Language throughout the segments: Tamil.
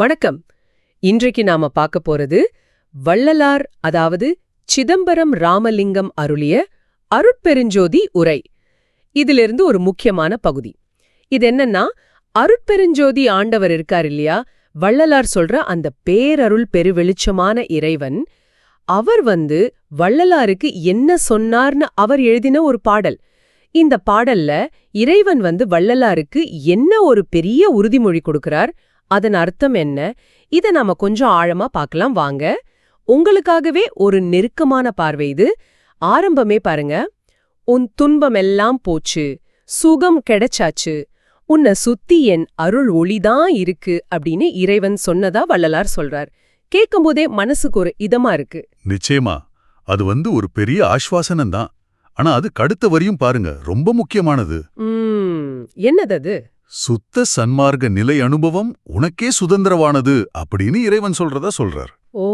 வணக்கம். இன்றைக்கு நாம பார்க்க போறது வள்ளலார் அதாவது சிதம்பரம் ராமலிங்கம் அருளிய அருட்பெருஞ்சோதி உரை. இதிலிருந்து ஒரு முக்கியமான பகுதி. இது என்னன்னா அருட்பெருஞ்சோதி ஆண்டவர் இருக்கார் இல்லையா? வள்ளலார் சொல்ற அந்த பேரருள் பெருவெளிச்சமான இறைவன் அவர் வந்து வள்ளலாருக்கு என்ன சொன்னார்னு அவர் எழுதின ஒரு பாடல். இந்த பாடல்ல இறைவன் வந்து வள்ளலாருக்கு என்ன ஒரு பெரிய உறுதிமொழி கொடுக்கிறார்? அதன் அர்த்தம் என்ன? இத நாம கொஞ்சம் ஆழமா பார்க்கலாம் வாங்க. உங்களுக்காகவே ஒரு நெருக்கமான பார்வை இது. ஆரம்பமே பாருங்க. உன் துன்பமெல்லாம் போச்சு. சுகம் கிடைச்சாச்சு. உன்னை சுத்தி என் அருள் ஒளிதான் இருக்கு அப்படின்னு இறைவன் சொன்னதா வள்ளலார் சொல்றார். கேட்கும்போதே மனசுக்கு ஒரு இதமா இருக்கு. நிச்சயமா. அது வந்து ஒரு பெரிய ஆஸ்வாசனம் தான் ஆனா அது கடுத்த வரியும் பாருங்க ரொம்ப முக்கியமானது. உம் என்னது அது? சுத்த சன்மார்க்க நிலை அனுபவம் உனக்கே சுதந்திரவானது அப்படின்னு இறைவன் சொல்றதா சொல்றார். ஓ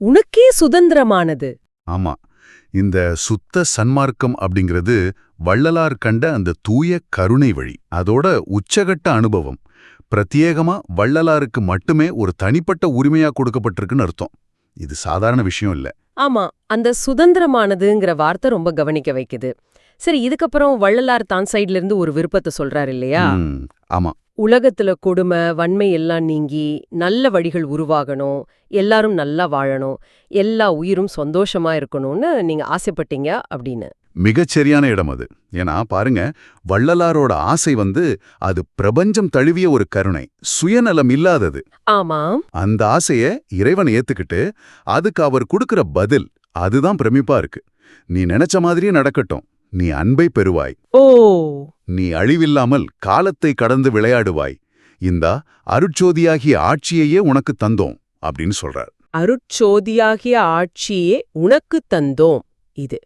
உனக்கே சுதந்திரமானது. ஆமா இந்த சுத்த சன்மார்க்கம் அப்படிங்கிறது வள்ளலார் கண்ட அந்த தூய கருணை வழி அதோட உச்சகட்ட அனுபவம். பிரத்யேகமா வள்ளலாருக்கு மட்டுமே ஒரு தனிப்பட்ட உரிமையா கொடுக்கப்பட்டிருக்குன்னு அர்த்தம். இது சாதாரண விஷயம் இல்ல. ஆமா அந்த சுதந்திரமானதுங்கிற வார்த்தை ரொம்ப கவனிக்க வைக்குது. சரி இதுக்கப்புறம் வள்ளலார் தான் சைடுல இருந்து ஒரு விருப்பத்தை சொல்றாரு இல்லையா? ஆமா. உலகத்துல கொடுமை வன்மை எல்லாம் நீங்கி நல்ல வழிகள் உருவாகணும் எல்லாரும் நல்லா வாழணும் எல்லா உயிரும் சந்தோஷமா இருக்கணும்னு நீங்க ஆசைப்பட்டீங்க அப்படின்னு. மிகச் சரியான இடம் அது. ஏன்னா பாருங்க வள்ளலாரோட ஆசை வந்து அது பிரபஞ்சம் தழுவிய ஒரு கருணை சுயநலம் இல்லாதது. ஆமாம். அந்த ஆசைய இறைவன் ஏத்துக்கிட்டு அதுக்கு அவர் கொடுக்கிற பதில் அதுதான் பிரமிப்பா இருக்கு. நீ நினைச்ச மாதிரியே நடக்கட்டும். நீ அன்பை பெறுவாய். ஓ. நீ அழிவில்லாமல் காலத்தை கடந்து விளையாடுவாய். இந்தா அருட்சோதியாகிய ஆட்சியையே உனக்கு தந்தோம் அப்படின்னு சொல்றார். அருட்சோதியாகிய ஆட்சியே உனக்கு தந்தோம். இது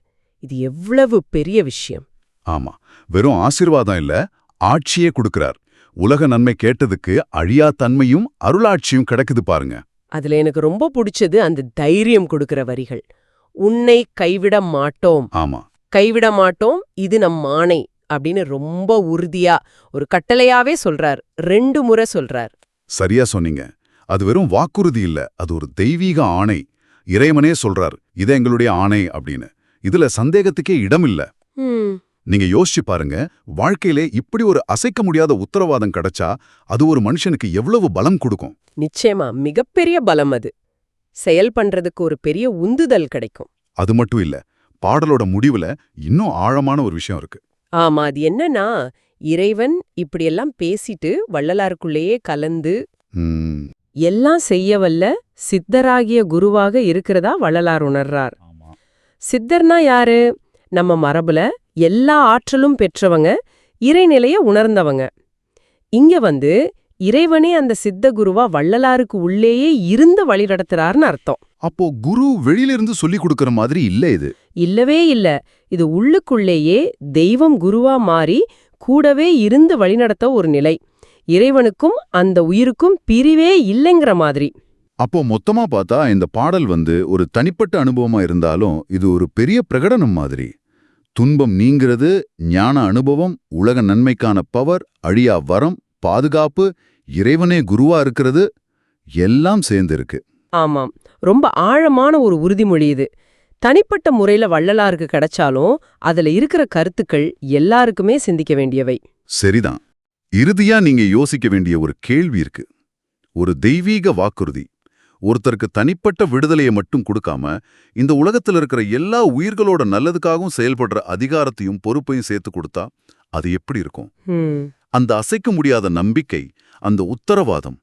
இது எவ்வளவு பெரிய விஷயம். ஆமா வெறும் ஆசீர்வாதம் இல்ல ஆட்சியே கொடுக்கிறார். உலக நன்மை கேட்டதுக்கு அழியா தன்மையும் அருளாட்சியும் கிடைக்குது பாருங்க. அதுல எனக்கு ரொம்ப பிடிச்சது அந்த தைரியம் கொடுக்கிற வரிகள். உன்னை கைவிட மாட்டோம். ஆமா. கைவிட மாட்டோம் இது நம் ஆணை அப்படின்னு ரொம்ப உறுதியா ஒரு கட்டளையாவே சொல்றார். ரெண்டு முறை சொல்றார். சரியா சொன்னீங்க. அது வெறும் வாக்குறுதி இல்ல அது ஒரு தெய்வீக ஆணை. இறைவனே சொல்றார் இது எங்களுடைய ஆணை அப்படின்னு. இதுல சந்தேகத்துக்கே இடம் இல்ல. நீங்க யோசிச்சு பாருங்க வாழ்க்கையிலே இப்படி ஒரு அசைக்க முடியாத உத்தரவாதம் கிடைச்சா அது ஒரு மனுஷனுக்கு எவ்வளவு பலம் கொடுக்கும்? நிச்சயமா மிகப்பெரிய பலம் அது. செயல் பண்றதுக்கு ஒரு பெரிய உந்துதல் கிடைக்கும். அது மட்டும் இல்ல பாடலோட முடிவுல இன்னும் ஆழமான ஒரு விஷயம் இருக்கு. ஆமா அது என்னன்னா இறைவன் இப்படியெல்லாம் பேசிட்டு வள்ளலாருக்குள்ளேயே கலந்து எல்லாம் செய்ய வல்ல சித்தராகிய குருவாக இருக்கிறதா வள்ளலார் உணர்றார். சித்தர்னா யாரு? நம்ம மரபுல எல்லா ஆற்றலும் பெற்றவங்க இறைநிலைய உணர்ந்தவங்க. இங்க வந்து இறைவனே அந்த சித்த குருவா வள்ளலாருக்கு உள்ளேயே இருந்து வழிநடத்துறாருன்னு அர்த்தம். அப்போ குரு வெளியிலிருந்து சொல்லி கொடுக்கற மாதிரி இல்ல இது. இல்லவே இல்ல. இது உள்ளுக்குள்ளேயே தெய்வம் குருவா மாறி கூடவே இருந்து வழிநடத்த ஒரு நிலை. இறைவனுக்கும் அந்த உயிருக்கும் பிரிவே இல்லைங்கிற மாதிரி. அப்போ மொத்தமா பார்த்தா இந்த பாடல் வந்து ஒரு தனிப்பட்ட அனுபவமா இருந்தாலும் இது ஒரு பெரிய பிரகடனம் மாதிரி. துன்பம் நீங்கிறது ஞான அனுபவம் உலக நன்மைக்கான பவர் அழியா வரம் பாதுகாப்பு இறைவனே குருவா இருக்கிறது எல்லாம் சேர்ந்திருக்கு. ஆமாம். ரொம்ப ஆழமான ஒரு உறுதிமொழி இது. தனிப்பட்ட முறையில வள்ளலாருக்கு கிடைச்சாலும் அதுல இருக்கிற கருத்துக்கள் எல்லாருக்குமே சிந்திக்க வேண்டியவை. சரிதான். இறுதியா நீங்க யோசிக்க வேண்டிய ஒரு கேள்வி இருக்கு. ஒரு தெய்வீக வாக்குறுதி. ஒருத்தருக்கு தனிப்பட்ட விடுதலையை மட்டும் கொடுக்காம இந்த உலகத்துல இருக்கிற எல்லா உயிர்களோட நல்லதுக்காகவும் செயல்படுற அதிகாரத்தையும் பொறுப்பையும் சேர்த்து கொடுத்தா அது எப்படி இருக்கும்? அந்த அசைக்க முடியாத நம்பிக்கை அந்த உத்தரவாதம்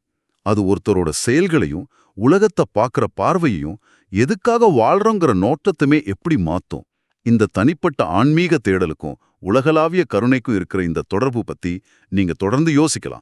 அது ஒருத்தரோட செயல்களையும் உலகத்தை பார்க்குற பார்வையையும் எதுக்காக வாழ்றோங்கிற நோட்டத்துமே எப்படி மாத்தும்? இந்த தனிப்பட்ட ஆன்மீக தேடலுக்கும் உலகளாவிய கருணைக்கும் இருக்கிற இந்த தொடர்பு பத்தி நீங்க தொடர்ந்து யோசிக்கலாம்.